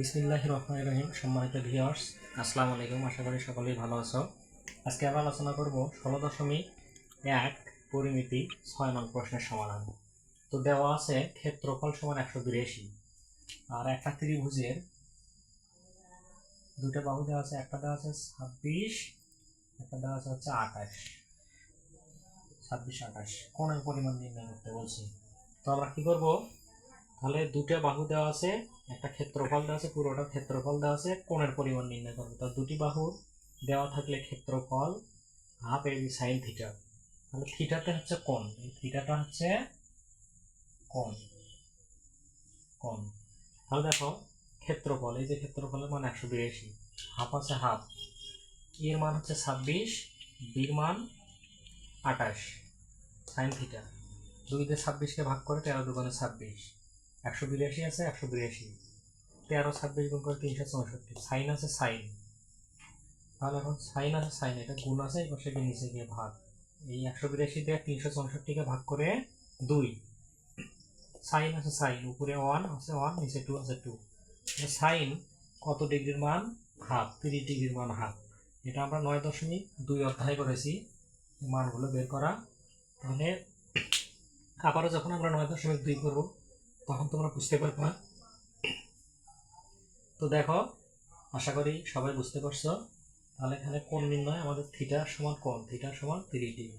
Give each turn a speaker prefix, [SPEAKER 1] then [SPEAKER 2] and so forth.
[SPEAKER 1] বিসমিল্লাহ রহমান রহিম, সম্মানিত ভিউয়ার্স আসসালামু আলাইকুম, আশা করি সকলেই ভালো আছো। আজকে আমরা আলোচনা করব ষোলো দশমিক এক পরিমিতি ছয় নং প্রশ্নের সমাধান। তো দেওয়া আছে ক্ষেত্রফল সমান একশো বিরাশি। আর একটা ত্রিভুজের দুটো বাহু দেওয়া আছে, একটা দেওয়া আছে ছাব্বিশ, একটা দেওয়া আছে হচ্ছে আঠাশ। ছাব্বিশ আঠাশ, কোণের পরিমাণ নির্ণয় করতে বলছি। তো আমরা কি করব? তাহলে দুটো বাহু দেওয়া আছে, একটা ক্ষেত্রফল দেওয়া আছে, পুরোটা ক্ষেত্রফল দেওয়া আছে, কোণের পরিমাণ নির্ণয় করবে। তো দুটি বাহু দেওয়া থাকলে ক্ষেত্রফল হাফ এবি সাইন থিটা তাহলে থিটাতে হচ্ছে কোণ। এই থিটাটা হচ্ছে কোণ। কোণ। তাহলে দেখো, ক্ষেত্রফল, এই যে ক্ষেত্রফলের মান একশো বিরাশি হাফ আছে হাফ এর মান হচ্ছে ছাব্বিশ বির মান আটাশ সাইন থিটা দুই দিয়ে ছাব্বিশকে ভাগ করে তেরো দুগুণে ছাব্বিশ। একশো বিরাশি আছে, একশো বিরাশি। তেরো, ছাব্বিশ গুণ করে তিনশো চৌষট্টি। সাইন আছে সাইন। তাহলে এখন সাইন আছে সাইন, এটা গুণ আছে পাশে গিয়ে নিচে গিয়ে ভাগ। এই একশো বিরাশি দিয়ে তিনশো চৌষট্টিকে ভাগ করে দুই। সাইন আছে সাইন, উপরে ওয়ান আছে ওয়ান, নিচে টু আছে টু। সাইন কত ডিগ্রির মান? হাফ, তিরিশ ডিগ্রির মান হাফ। এটা আমরা নয় দশমিক দুই অধ্যায় করেছি মানগুলো বের করা। তাহলে আবারও যখন আমরা নয় দশমিক দুই করব তখন তোমরা বুঝতে পারবে। না তো দেখো, আশা করি সবাই বুঝতে পারছ। তাহলে এখানে কোন নির্ণয় আমাদের থিটার সমান কোন থিটার সমান তিরিশ ডিগ্রি